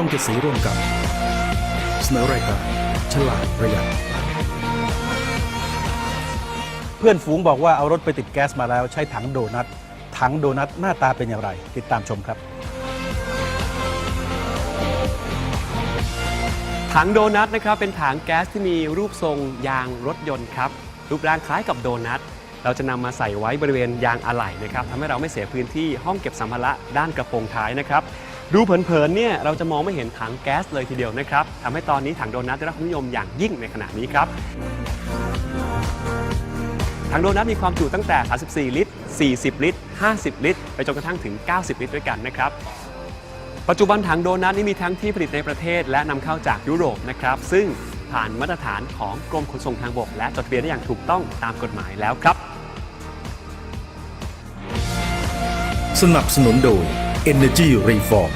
ช่องเจ็ดสีร่วมกับ เสนอรายการฉลาดประหยัดเพื่อนฝูงบอกว่าเอารถไปติดแก๊สมาแล้วใช้ถังโดนัทถังโดนัทหน้าตาเป็นอย่างไร ติดตามชมครับ ถังโดนัทนะครับเป็นถังแก๊สที่มีรูปทรงยางรถยนต์ครับรูปร่างคล้ายกับโดนัทเราจะนำมาใส่ไว้บริเวณยางอะไหล่นะครับทำให้เราไม่เสียพื้นที่ห้องเก็บสัมภาระด้านกระโปรงท้ายนะครับ ดูเผินๆเนี่ยเราจะมองไม่เห็นถังแก๊สเลยทีเดียวนะครับทำให้ตอนนี้ถังโดนัทได้รับความนิยมอย่างยิ่งในขณะนี้ครับถังโดนัทมีความจุตั้งแต่ 34 ลิตร 40 ลิตร 50 ลิตร ไปจนกระทั่งถึง 90 ลิตรด้วยกันนะครับ ปัจจุบันถังโดนัทนี่มีทั้งที่ผลิตในประเทศ และนำเข้าจากยุโรปนะครับ ซึ่งผ่านมาตรฐานของกรมขนส่งทางบก และจดทะเบียนได้อย่างถูกต้องตามกฎหมายแล้วครับ สนับสนุนโดย Energy Reform